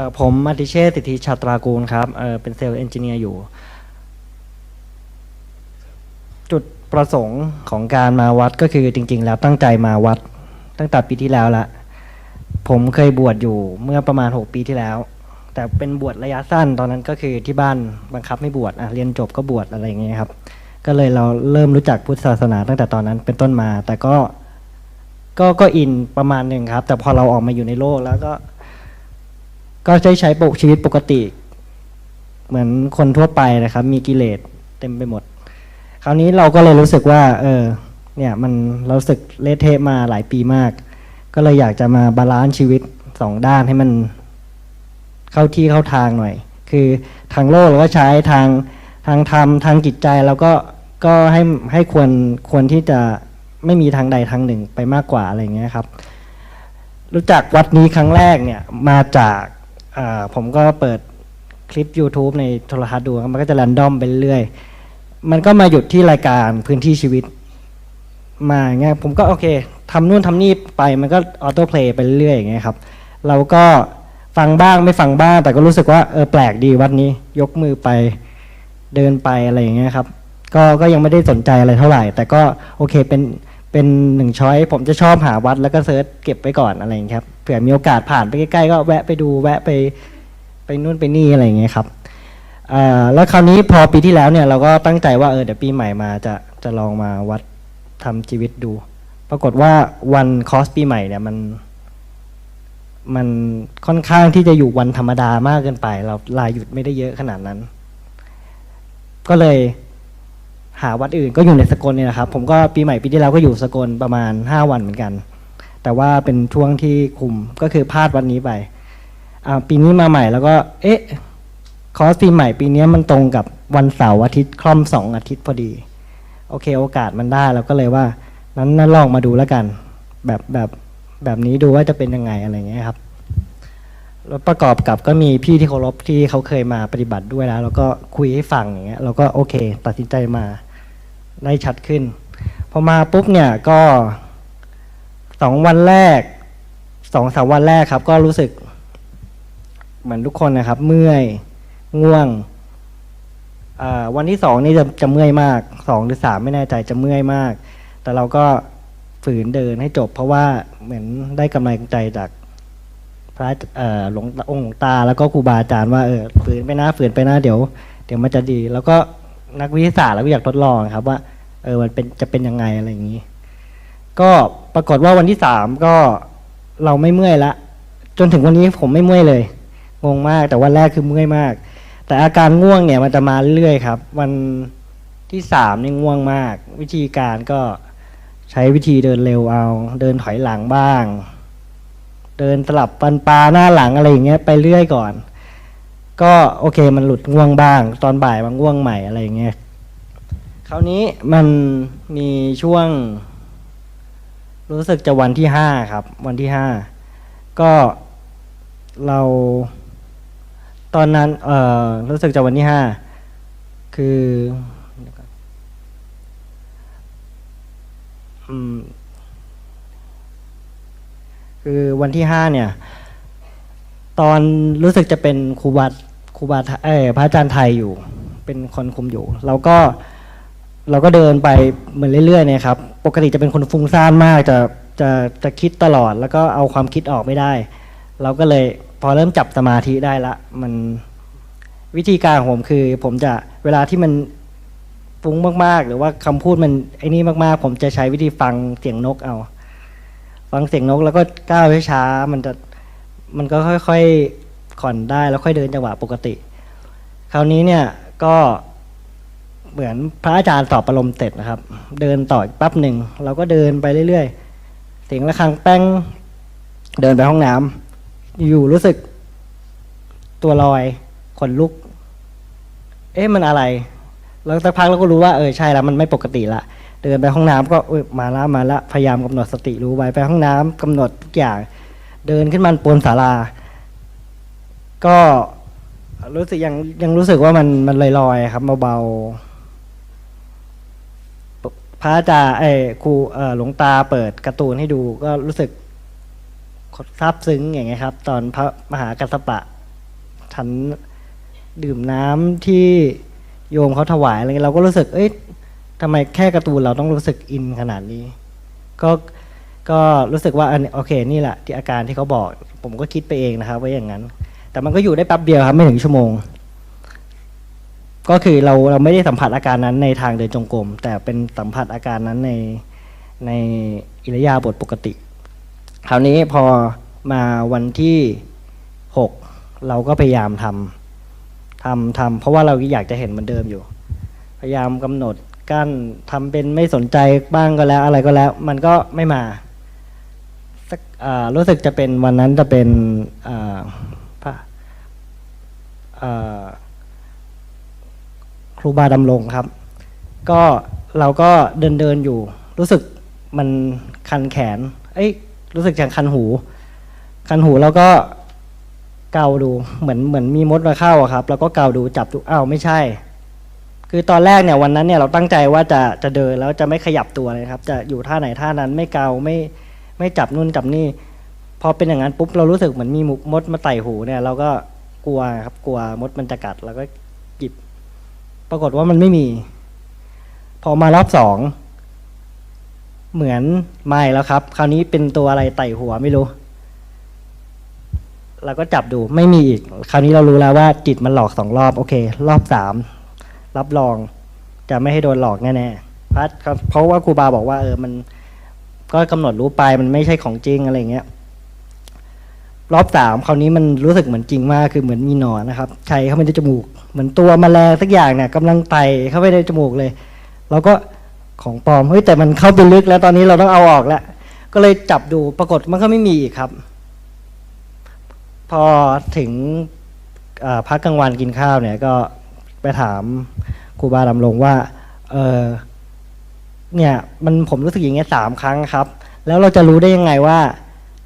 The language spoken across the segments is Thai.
เอ่อผมอติเชษฐ์สิทธิชาตรากูลครับเอ่อเป็นเซลล์เอนจิเนียร์อยู่ จุดประสงค์ของการมาวัดก็คือจริง ๆ แล้วตั้งใจมาวัด ตั้งแต่ปีที่แล้วละ ผมเคยบวชอยู่เมื่อประมาณ 6 ปีที่แล้ว แต่เป็นบวชระยะสั้นตอนนั้นก็คือที่บ้านบังคับไม่บวชอะเรียนจบก็บวชอะไรอย่างเงี้ยครับ ก็เลยเราเริ่มรู้จักพุทธศาสนาตั้งแต่ตอนนั้นเป็นต้นมา แต่ก็ก็ก็อินประมาณหนึ่งครับ แต่พอเราออกมาอยู่ในโลกแล้วก็ ก็ใช้ใช้ปกชีวิตปกติ เหมือนคนทั่วไปนะครับ มีกิเลสเต็มไปหมด คราวนี้เราก็เลยรู้สึกว่า เออ เนี่ยมันเราสึกเลเทะมาหลายปีมาก ก็เลยอยากจะมาบาลานซ์ชีวิตสองด้านให้มันเข้าที่เข้าทางหน่อย คือทางโลกเราก็ใช้ทางทางธรรมทางจิตใจเราก็ก็ให้ให้ควรควรที่จะไม่มีทางใดทางหนึ่งไปมากกว่าอะไรเงี้ยครับ รู้จักวัดนี้ครั้งแรกเนี่ยมาจาก ผมก็เปิดคลิป YouTube ในโทรทัศน์ดูมันก็จะรันดอมไปเรื่อยมันก็มาหยุดที่รายการพื้นที่ชีวิต มาอย่างเงี้ยผมก็โอเคทำนู่นทำนี่ไปมันก็ออโต้เพลย์ไปเรื่อยอย่างเงี้ยครับ เราก็ฟังบ้างไม่ฟังบ้าง แต่ก็รู้สึกว่าเออแปลกดีวัดนี้ยกมือไปเดินไปอะไรอย่างเงี้ยครับ ก็ก็ยังไม่ได้สนใจอะไรเท่าไหร่ แต่ก็โอเคเป็น เป็นหนึ่งช้อยผมจะชอบหาวัดแล้วก็เซิร์ชเก็บไว้ก่อนอะไรอย่างเงี้ครับเผื่อมีโอกาสผ่านไปใกล้ๆก็แวะไปดูแวะไปไปนู่นไปนี่อะไรอย่างเงี้ยครับแล้วคราวนี้พอปีที่แล้วเนี่ยเราก็ตั้งใจว่าเออเดี๋ยวปีใหม่มาจะจะลองมาวัดทำชีวิตดู ปรากฏว่าวันคอสปีใหม่เนี่ยมัน มันค่อนข้างที่จะอยู่วันธรรมดามากเกินไป เราลายหยุดไม่ได้เยอะขนาดนั้น ก็เลย หาวัดอื่นก็อยู่ในสกลเนี่ยนะครับ ผมก็ปีใหม่ปีที่แล้วก็อยู่สกลประมาณห้าวันเหมือนกัน แต่ว่าเป็นช่วงที่คุมก็คือพลาดวันนี้ไปปีนี้มาใหม่แล้วก็ เอ๊ะคอร์สปีใหม่ปีนี้มันตรงกับวันเสาร์อาทิตย์คล่อมสองอาทิตย์พอดี โอเค โอกาสมันได้เราก็เลยว่านั้นนั้นลองมาดูแล้วกัน แบบแบบแบบนี้ดูว่าจะเป็นยังไงอะไรเงี้ยครับแล้วประกอบกับก็มีพี่ที่เคารพที่เขาเคยมาปฏิบัติด้วยแล้ว แล้วก็คุยให้ฟังอย่างเงี้ยเราก็โอเค ตัดสินใจมา ได้ชัดขึ้น พอมาปุ๊บเนี่ยก็สองวันแรกสองสามวันแรกครับ ก็รู้สึก เหมือนทุกคนนะครับ เมื่อยง่วงวันที่สองนี่จะจะเมื่อยมากสองหรือสามไม่แน่ใจจะเมื่อยมาก แต่เราก็ฝืนเดินให้จบ เพราะว่าเหมือนได้กำลังใจจากพระหลวงองค์ตาแล้วก็ครูบาอาจารย์ว่าเออฝืนไปนะฝืนไปนะเดี๋ยว เดี๋ยวมันจะดี แล้วก็ นักวิทยาศาสตร์เราก็อยากทดลองครับว่าเออมันเป็นจะเป็นยังไงอะไรอย่างนี้ ก็ปรากฏว่าวันที่สามก็เราไม่เมื่อยละ จนถึงวันนี้ผมไม่เมื่อยเลยงงมากแต่วันแรกคือเมื่อยมาก แต่อาการง่วงเนี่ยมันจะมาเรื่อยๆครับ วันที่สามนี่ง่วงมาก วิธีการก็ใช้วิธีเดินเร็วเอา เดินถอยหลังบ้าง เดินสลับปันปลาหน้าหลังอะไรอย่างเงี้ยไปเรื่อยก่อน ก็โอเคมันหลุดง่วงบ้าง ตอนบ่ายมันง่วงใหม่อะไรอย่างเงี้ยคราวนี้มันมีช่วง รู้สึกจะวันที่ห้าครับ วันที่ห้าก็เราตอนนั้นเอ่อรู้สึกจะวันที่ห้าคืออืมคือวันที่ห้าเนี่ย ตอนรู้สึกจะเป็นครูบาค รูบาเออพระอาจารย์ไทยอยู่ เป็นคนคุมอยู่ เราก็เราก็เดินไปเหมือนเรื่อยๆเนี่ยครับ ปกติจะเป็นคนฟุ้งซ่านมากจะจะจะคิดตลอด แล้วก็เอาความคิดออกไม่ได้ เราก็เลยพอเริ่มจับสมาธิได้ละ มันวิธีการของผมคือ ผมจะเวลาที่มันฟุ้งมากๆ หรือว่าคำพูดมันไอ้นี่มากๆ ผมจะใช้วิธีฟังเสียงนกเอา ฟังเสียงนกแล้วก็ก้าวช้าๆมันจะมันก็ค่อยๆ ผ่อนได้แล้วค่อยเดินจังหวะปกติ คราวนี้เนี่ยก็เหมือนพระอาจารย์สอบประลมเสร็จนะครับ เดินต่ออีกแป๊บหนึ่งเราก็เดินไปเรื่อยๆเสียงระฆังแป้งเดินไปห้องน้ำอยู่รู้สึก ตัวลอยขนลุก เอ๊ะมันอะไรแล้วสักพักเราก็รู้ว่าเออใช่แล้วมันไม่ปกติละเดินไปห้องน้ำก็เอมาละมาละพยายามกำหนดสติรู้ไว้ไปห้องน้ำกำหนดทุกอย่าง เดินขึ้นมาบนศาลา ก็รู้สึกยังยังรู้สึกว่ามันมันลอยๆครับเบาๆพระอาจารย์เอ้ครูเอ่อหลวงตาเปิดการ์ตูนให้ดู ก็รู้สึกซาบซึ้งอย่างเงี้ยครับ ตอนพระมหากัสปะฉันดื่มน้ำที่โยมเขาถวายอะไรเงี้ยเราก็รู้สึก เอ้ยทำไมแค่การ์ตูนเราต้องรู้สึกอินขนาดนี้ ก็ก็รู้สึกว่าอันโอเค นี่แหละที่อาการที่เขาบอก ผมก็คิดไปเองนะครับว่าอย่างนั้น แต่มันก็อยู่ได้แป๊บเดียวครับไม่ถึงชั่วโมง ก็คือเราเราไม่ได้สัมผัสอาการนั้นในทางเดินจงกรมแต่เป็นสัมผัสอาการนั้นในในอิริยาบถปกติ คราวนี้พอมาวันที่หกเราก็พยายามทำทำทำเพราะว่าเราอยากจะเห็นเหมือนเดิมอยู่ พยายามกำหนดกั้นทำเป็นไม่สนใจบ้างก็แล้ว อะไรก็แล้ว มันก็ไม่มาสักอ่ารู้สึกจะเป็นวันนั้นจะเป็นอ่า ครูบาดำรงครับ ก็เราก็เดินเดินอยู่ รู้สึกมันคันแขน เอ้ยรู้สึกอย่างคันหู คันหูแล้วก็เกาดูเหมือนเหมือนมีมดมาเข้าอะครับ แล้วก็เกาดูจับดูอ้าวไม่ใช่ คือตอนแรกเนี่ยวันนั้นเนี่ยเราตั้งใจว่าจะจะเดินแล้วจะไม่ขยับตัวเลยครับ จะอยู่ท่าไหนท่านั้นไม่เกาไม่ไม่จับนู่นจับนี่พอเป็นอย่างนั้นปุ๊บเรารู้สึกเหมือนมีมดมาไต่หูเนี่ยเราก็ กลัวครับกลัวมดมันจะกัดเราก็หยิบ ปรากฏว่ามันไม่มี พอมารอบสองเหมือนไม่แล้วครับ คราวนี้เป็นตัวอะไรไต่หัวไม่รู้เราก็จับดูไม่มีอีก คราวนี้เรารู้แล้วว่าจิตมันหลอกสองรอบโอเค รอบสามรับรองจะไม่ให้โดนหลอกแน่ๆเพราะเพราะว่าครูบาบอกว่าเออมันก็กำหนดรู้ไปมันไม่ใช่ของจริงอะไรเงี้ย รอบสามคราวนี้มันรู้สึกเหมือนจริงมากคือเหมือนมีหนอนนะครับชัยเข้าไปในจมูก เหมือนตัวแมลงสักอย่างเนี่ยกำลังไต่เข้าไปในจมูกเลยเราก็ของปลอมเฮ้ยแต่มันเข้าไปลึกแล้วตอนนี้เราต้องเอาออกแล้วก็เลยจับดูปรากฏมันก็ไม่มีอีกครับ พอถึงพักกลางวันกินข้าวเนี่ยก็ไปถามครูบาดำรงว่าเออเนี่ยมันผมรู้สึกอย่างเงี้ยสามครั้งครับ แล้วเราจะรู้ได้ยังไงว่า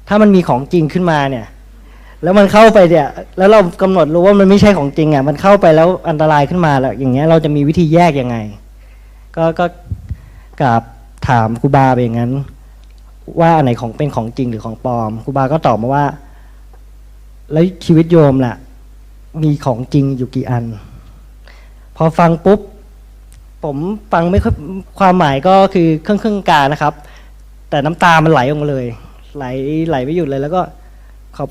ถ้ามันมีของจริงขึ้นมาเนี่ย แล้วมันเข้าไปเนี่ยแล้วเรากำหนดรู้ว่ามันไม่ใช่ของจริงอะมันเข้าไปแล้วอันตรายขึ้นมาแล้วอย่างเงี้ยเราจะมีวิธีแยกยังไง ก็ก็กราบถามครูบาไปอย่างนั้น ว่าอันไหนของเป็นของจริงหรือของปลอมครูบาก็ตอบมาว่า แล้วชีวิตโยมล่ะ มีของจริงอยู่กี่อัน พอฟังปุ๊บ ผมฟังไม่ค่อยความหมายก็คือเครื่องเครื่องกานะครับ แต่น้ำตามันไหลออกมาเลย ไหลไหลไม่หยุดเลยแล้วก็ขอบ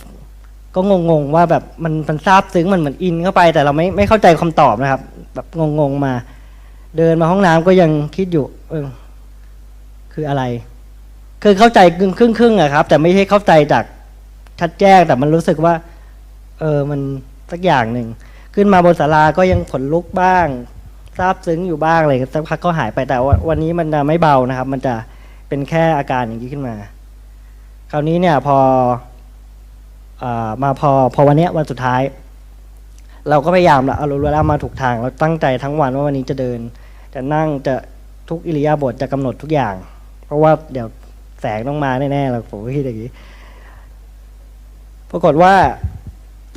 ก็งงๆว่าแบบมันมันซาบซึ้งมันเหมือนอินเข้าไป แต่เราไม่ไม่เข้าใจคำตอบนะครับ แบบงงๆมา เดินมาห้องน้ำก็ยังคิดอยู่ เออ คืออะไร คือเข้าใจครึ่งครึ่งอะครับ แต่ไม่ใช่เข้าใจจากชัดแจ้งแต่มันรู้สึกว่า เออมันสักอย่างหนึ่งขึ้นมาบนศาลาก็ยังขนลุกบ้างซาบซึ้งอยู่บ้างอะไรสักพักก็หายไปแต่ว่าวันนี้มันจะไม่เบานะครับ มันจะเป็นแค่อาการอย่างนี้ขึ้นมา คราวนี้เนี่ยพอ มาพอพอวันนี้วันสุดท้าย เราก็พยายามละเอารู้แล้วมาถูกทางเราตั้งใจทั้งวันว่าวันนี้จะเดิน จะนั่งจะทุกอิริยาบถจะกำหนดทุกอย่าง เพราะว่าเดี๋ยวแสงต้องมาแน่ๆเราผมก็คิดอย่างนี้ปรากฏว่า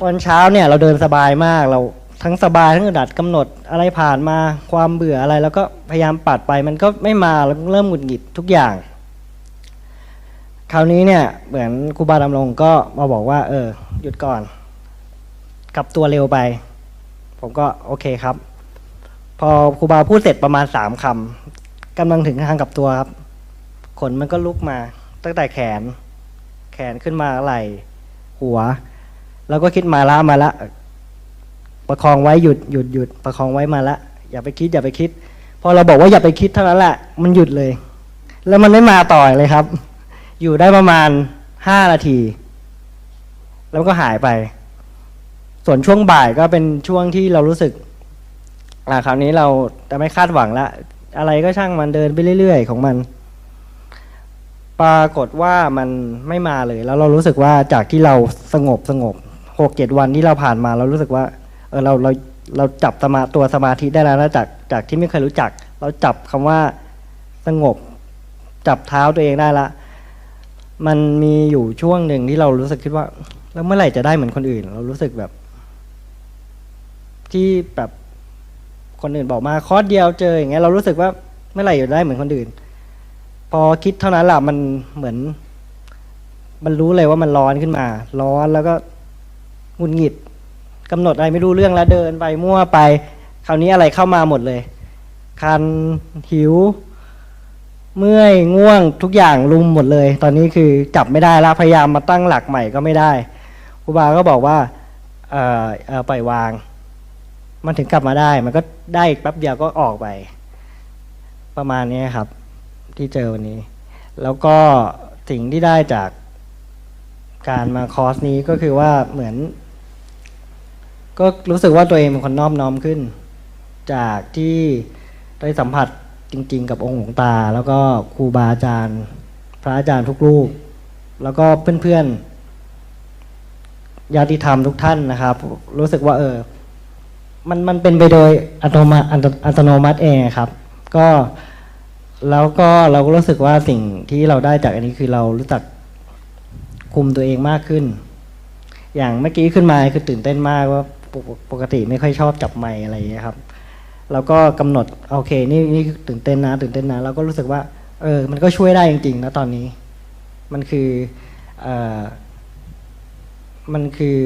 ตอนเช้าเนี่ยเราเดินสบายมากเราทั้งสบายทั้งอดัดกำหนดอะไรผ่านมาความเบื่ออะไร แล้วก็พยายามปัดไปมันก็ไม่มาแล้วเริ่มหงุดหงิดทุกอย่าง คราวนี้เนี่ยเหมือนครูบาดำรงก็มาบอกว่า เออ หยุดก่อน กลับตัวเร็วไป ผมก็โอเคครับ พอครูบาพูดเสร็จประมาณสามคำกำลังถึงทางกลับตัวครับ ขนมันก็ลุกมา ตั้งแต่แขน แขนขึ้นมาไหล่หัว แล้วก็คิดมาละมาละประคองไว้หยุดหยุดหยุดประคองไว้มาละอย่าไปคิดอย่าไปคิด พอเราบอกว่าอย่าไปคิดเท่านั้นแหละมันหยุดเลย แล้วมันไม่มาต่อเลยครับ อยู่ได้ประมาณห้านาที แล้วก็หายไป ส่วนช่วงบ่ายก็เป็นช่วงที่เรารู้สึกอ่าคราวนี้เราจะไม่คาดหวังละ อะไรก็ช่างมันเดินไปเรื่อยๆ ของมัน ปรากฏว่ามันไม่มาเลย แล้วเรารู้สึกว่าจากที่เราสงบสงบหกเจ็ดวันที่เราผ่านมาเรารู้สึกว่า เออเราเราเราจับสมาตัวสมาธิได้แล้วนะจากจากที่ไม่เคยรู้จัก เราจับคำว่าสงบ จับเท้าตัวเองได้ละ มันมีอยู่ช่วงหนึ่งที่เรารู้สึกคิดว่า แล้วเมื่อไหร่จะได้เหมือนคนอื่น เรารู้สึกแบบ ที่แบบคนอื่นบอกมาคอร์สเดียวเจออย่างเงี้ยเรารู้สึกว่าเมื่อไหร่จะได้เหมือนคนอื่น พอคิดเท่านั้นแหละมันเหมือน มันรู้เลยว่ามันร้อนขึ้นมา ร้อนแล้วก็หงุดหงิดกำหนดอะไรไม่รู้เรื่องแล้วเดินไปมั่วไป คราวนี้อะไรเข้ามาหมดเลย คันหิว เมื่อยง่วงทุกอย่างลุมหมดเลย ตอนนี้คือจับไม่ได้แล้วพยายามมาตั้งหลักใหม่ก็ไม่ได้ครูบาก็บอกว่าเออเออปล่อยวาง มันถึงกลับมาได้ มันก็ได้อีกแป๊บเดียวก็ออกไป ประมาณนี้ครับ ที่เจอวันนี้ แล้วก็สิ่งที่ได้จากการมาคอร์สนี้ก็คือว่าเหมือน ก็รู้สึกว่าตัวเองเป็นคนนอบน้อมขึ้น จากที่ได้สัมผัส จริง ๆ กับองค์หลวงตา แล้วก็ครูบาอาจารย์ พระอาจารย์ทุกรูป แล้วก็เพื่อนๆญาติธรรมทุกท่านนะครับ รู้สึกว่าเออ มันมันเป็นไปโดยอัตโนมัติอัตโนมัติเองครับ ก็แล้วก็เราก็รู้สึกว่าสิ่งที่เราได้จากอันนี้คือเรารู้จักคุมตัวเองมากขึ้น อย่างเมื่อกี้ขึ้นมาคือตื่นเต้นมากว่าปกติไม่ค่อยชอบจับไมค์อะไรอย่างนี้ครับ แล้วก็กำหนดโอเคนี่นี่ตื่นเต้นนะตื่นเต้นนะเราก็รู้สึกว่าเออมันก็ช่วยได้จริงๆนะตอนนี้ มันคือเอ่อมันคือ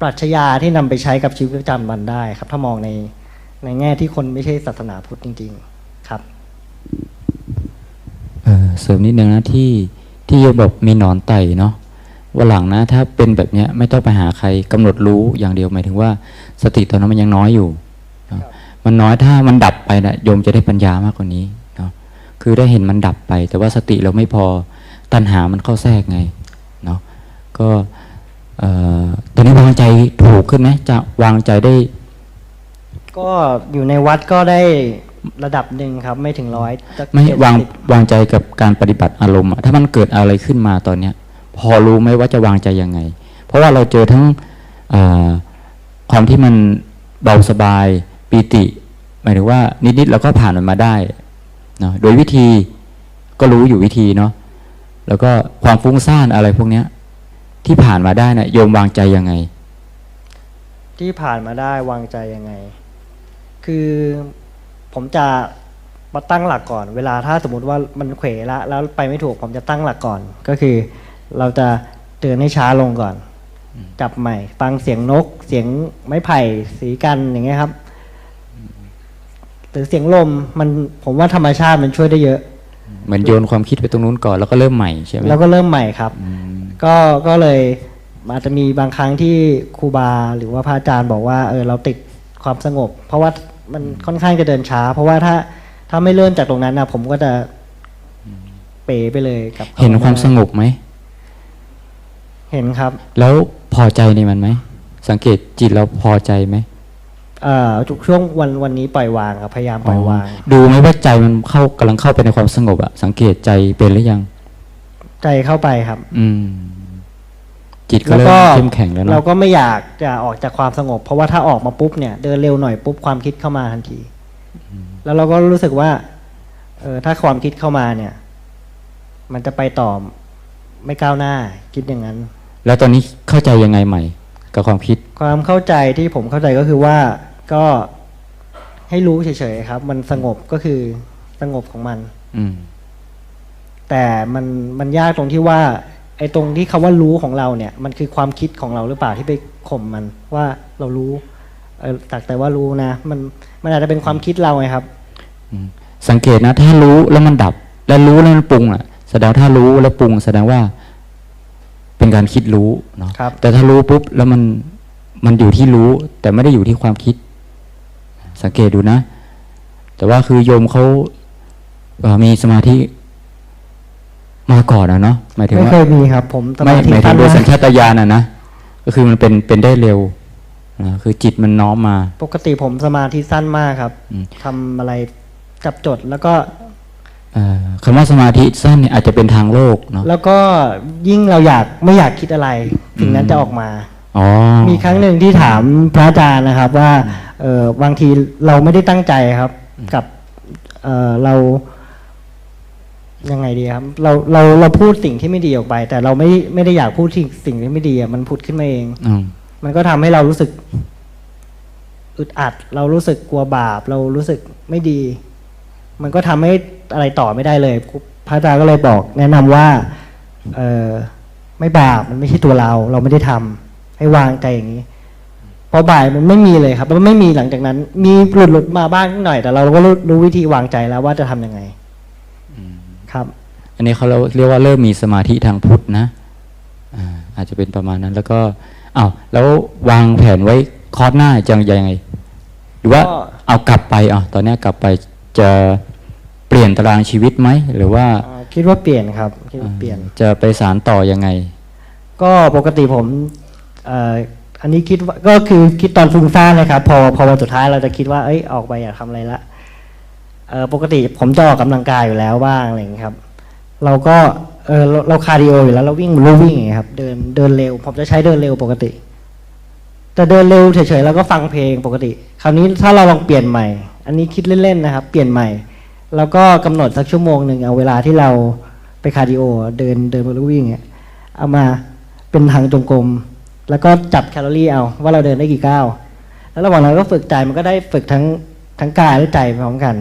ปรัชญาที่นำไปใช้กับชีวิตประจำวันได้ครับ ถ้ามองในในแง่ที่คนไม่ใช่ศาสนาพุทธจริง ๆ ครับเออเสริมนิดนึงนะที่ที่โยบอกมีหนอนไต่เนาะวันหลังนะ ถ้าเป็นแบบเนี้ยไม่ต้องไปหาใครกำหนดรู้อย่างเดียวหมายถึงว่า สติตอนนั้นมันยังน้อยอยู่ มันน้อยถ้ามันดับไปนะโยมจะได้ปัญญามากกว่านี้เนาะคือได้เห็นมันดับไป แต่ว่าสติเราไม่พอตัณหามันเข้าแทรกไงเนาะก็เอ่อตอนนี้วางใจถูกขึ้นไหมจะวางใจได้ ก็อยู่ในวัดก็ได้ระดับหนึ่งครับ ไม่ถึงร้อยจะไม่70วางวางใจกับการปฏิบัติอารมณ์อะถ้ามันเกิดอะไรขึ้นมาตอนเนี้ย พอรู้ไหมว่าจะวางใจยังไง เพราะว่าเราเจอทั้งเอ่อความที่มันเบาสบาย ปีติ หมายถึงว่านิดๆเราก็ผ่านมันมาได้เนาะโดยวิธีก็รู้อยู่วิธีเนาะแล้วก็ความฟุ้งซ่านอะไรพวกเนี้ย ที่ผ่านมาได้นะ่ะโยมวางใจยังไง ที่ผ่านมาได้วางใจยังไง คือผมจะมาตั้งหลักก่อน เวลาถ้าสมมติว่ามันเขวละแล้วไปไม่ถูกผมจะตั้งหลักก่อน ก็คือเราจะเตือนให้ช้าลงก่อนจับใหม่ ฟังเสียงนก เสียงไม้ไผ่สีกันอย่างเงี้ยครับ หรือเสียงลมมันผมว่าธรรมชาติมันช่วยได้เยอะ เหมือนโยนความคิดไปตรงนู้นก่อนแล้วก็เริ่มใหม่ใช่ไหมแล้วก็เริ่มใหม่ครับอืมก็ก็เลยอาจจะมีบางครั้งที่ครูบาหรือว่าพระอาจารย์บอกว่าเออเราติดความสงบ เพราะว่ามันค่อนข้างจะเดินช้า เพราะว่าถ้าถ้าไม่เริ่มจากตรงนั้นนะผมก็จะเป๋ไปเลยกับเห็นความสงบไหมเห็นครับ แล้วพอใจในมันไหมสังเกตจิตเราพอใจไหม เอ่อทุกช่วงวันวันนี้ปล่อยวางครับพยายามปล่อยวาง ดูไหมว่าใจมันเข้ากำลังเข้าไปในความสงบอะสังเกตใจเป็นหรือยัง ใจเข้าไปครับ อืม จิตก็แล้วเริ่ก็มเข้มแข็งแล้วเราเนาะก็ไม่อยากจะออกจากความสงบ เพราะว่าถ้าออกมาปุ๊บเนี่ยเดินเร็วหน่อยปุ๊บความคิดเข้ามาทันที แล้วเราก็รู้สึกว่าเออถ้าความคิดเข้ามาเนี่ย มันจะไปต่อไม่ก้าวหน้า คิดอย่างนั้น แล้วตอนนี้เข้าใจยังไงใหม่ กับความคิด ความเข้าใจที่ผมเข้าใจก็คือว่า ก็ให้รู้เฉยๆครับ มันสงบก็คือสงบของมัน อืม แต่มันมันยากตรงที่ว่า ไอ้ตรงที่คำว่ารู้ของเราเนี่ย มันคือความคิดของเราหรือเปล่าที่ไปข่มมัน ว่าเรารู้เออตักแต่ว่ารู้นะมันมันอาจจะเป็นความคิดเราไงครับสังเกตนะ ถ้ารู้แล้วมันดับ แล้วรู้แล้วมันปรุงอะแสดงถ้ารู้แล้วปรุง แสดงว่า เป็นการคิดรู้เนาะครับ แต่ถ้ารู้ปุ๊บแล้วมันมันอยู่ที่รู้ แต่ไม่ได้อยู่ที่ความคิด สังเกตดูนะ แต่ว่าคือโยมเขาเอ่อมีสมาธิมาก่อนนะเนาะหมายถึงไม่ว่าเคยมีครับ ผมสไม่มาธิหมายถึสั้งนโดยสัญมากชาตญาณอะนะก็คือมันเป็นเป็นได้เร็วนะคือจิตมันน้อมมา ปกติผมสมาธิสั้นมากครับอืมทำอะไรจับจดแล้วก็เอ่อคำว่าสมาธิสั้นเนี่ยอาจจะเป็นทางโลกเนาะแล้วก็ยิ่งเราอยากไม่อยากคิดอะไรสิ่งนั้นอืมจะออกมาอ๋อ มีครั้งหนึ่งที่ถามพระอาจารย์นะครับว่าเออบางทีเราไม่ได้ตั้งใจครับ กับเออเรายังไงดีครับ เราเราเราพูดสิ่งที่ไม่ดีออกไป แต่เราไม่ไม่ได้อยากพูดสิ่งสิ่งที่ไม่ดีอะมันผุดขึ้นมาเองอืมมันก็ทำให้เรารู้สึกอึดอัด เรารู้สึกกลัวบาป เรารู้สึกไม่ดี มันก็ทำให้อะไรต่อไม่ได้เลย พระอาจารย์ก็เลยบอก แนะนำว่า เออไม่บาปมันไม่ใช่ตัวเรา เราไม่ได้ทำ ให้วางใจอย่างนี้ พอบ่ายมันไม่มีเลยครับ มันไม่มีหลังจากนั้น มีหลุดหลุดมาบ้างนิดหน่อย แต่เราก็รู้รู้วิธีวางใจแล้วว่าจะทำยังไงครับ อันนี้เขาเรียกว่าเริ่มมีสมาธิทางพุทธนะอ่าอาจจะเป็นประมาณนั้น แล้วก็อ้าวแล้ววางแผนไว้คอร์สหน้าจะยังไง หรือว่าก็เอากลับไปอะตอนเนี้ยกลับไปจะเปลี่ยนตารางชีวิตไหมหรือว่าอ่าคิดว่าเปลี่ยนครับคิดว่าเปลี่ยนจะไปสารต่อยังไง ก็ปกติผมเอันนี้คิดก็คือคิดตอนฟุ้งซ่านเลยครับ พอพอวันสุดท้ายเราจะคิดว่าเอ้ยออกไปอยากทำอะไรละปกติผมจะออกกำลังกายอยู่แล้วบ้างอะไรอย่างนี้ครับ เราก็เออเราคาร์ดิโออยู่แล้วเราวิ่งลู่วิ่งอย่างนี้ครับ เดินเดินเร็ว ผมจะใช้เดินเร็วปกติ แต่เดินเร็วเฉยๆแล้วก็ฟังเพลงปกติ คราวนี้ถ้าเราลองเปลี่ยนใหม่ อันนี้คิดเล่นๆนะครับ เปลี่ยนใหม่ แล้วก็กำหนดสักชั่วโมงหนึ่งเอาเวลาที่เราไปคาร์ดิโอ เดินเดินลู่วิ่งเนี่ยเอามาเป็นทางจงกรม แล้วก็จับแคลอรี่เอาว่าเราเดินได้กี่ก้าว แล้วระหว่างนั้นก็ฝึกใจมันก็ได้ฝึกทั้งทั้งกายและใจพร้อมกัน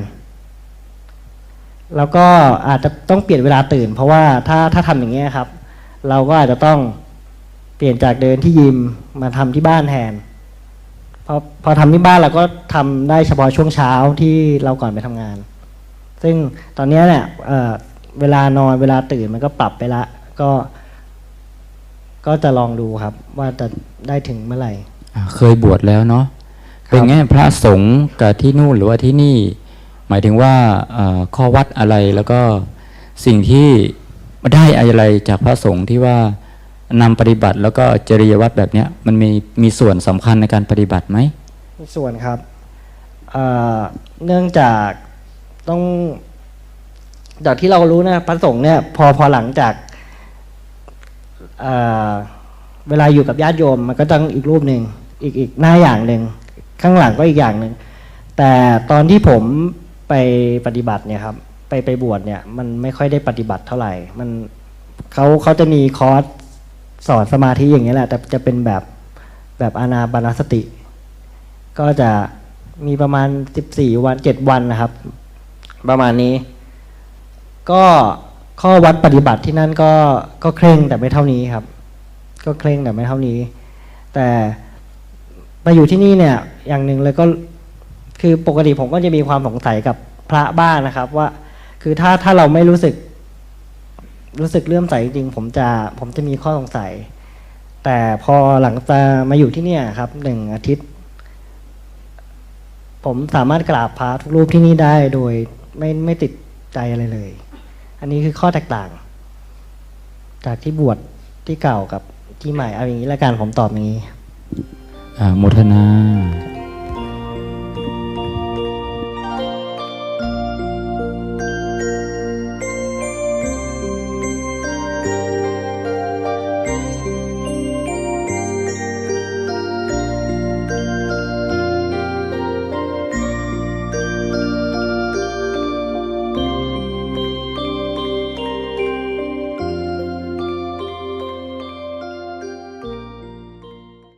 แล้วก็อาจจะต้องเปลี่ยนเวลาตื่น เพราะว่าถ้าถ้าทำอย่างเงี้ยครับ เราก็อาจจะต้องเปลี่ยนจากเดินที่ยิมมาทำที่บ้านแทนพอพอทำที่บ้านเราก็ทำได้เฉพาะช่วงเช้าที่เราก่อนไปทำงาน ซึ่งตอนนี้เนี่ยเเวลานอนเวลาตื่นมันก็ปรับไปละก็ ก็จะลองดูครับ ว่าจะได้ถึงเมื่อไหร่อ่าเคยบวชแล้วเนาะครับเป็นไงพระสงฆ์กับที่นู่นหรือว่าที่นี่ หมายถึงว่าเอ่อข้อวัดอะไรแล้วก็สิ่งที่ได้อะไรจากพระสงฆ์ที่ว่านำปฏิบัติแล้วก็จริยวัตรแบบเนี้ยมันมีมีส่วนสำคัญในการปฏิบัติไหมมีส่วนครับเอ่อเนื่องจากต้องจากที่เรารู้นะพระสงฆ์เนี่ยพอพอหลังจาก เเวลาอยู่กับญาติโยมมันก็ต้องอีกรูปหนึ่งอีกอีกหน้าอย่างหนึ่งข้างหลังก็อีกอย่างหนึ่งแต่ตอนที่ผมไปปฏิบัติเนี่ยครับไปไปบวชเนี่ยมันไม่ค่อยได้ปฏิบัติเท่าไหร่ มันเขาเขาจะมีคอร์สสอนสมาธิอย่างเงี้แหละ แต่จะเป็นแบบแบบอานาปานสติ ก็จะมีประมาณ 14 วัน 7 วันนะครับ ประมาณนี้ ก็ ข้อวัดปฏิบัติที่นั่นก็ก็เคร่งแต่ไม่เท่านี้ครับ ก็เคร่งแต่ไม่เท่านี้ แต่มาอยู่ที่นี่เนี่ยอย่างหนึ่งเลยก็คือปกติผมก็จะมีความสงสัยกับพระบ้างนะครับ ว่าคือถ้าถ้าเราไม่รู้สึก รู้สึกเลื่อมใสจริงผมจะผมจะมีข้อสงสัย แต่พอหลังจากมาอยู่ที่เนี่ยครับหนึ่งอาทิตย์ ผมสามารถกราบพระทุกรูปที่นี่ได้โดยไม่ไม่ติดใจอะไรเลย อันนี้คือข้อแตกต่าง จากที่บวชที่เก่ากับที่ใหม่เอาอย่างนี้ละกันผมตอบอย่างนี้ อ่าโมทนา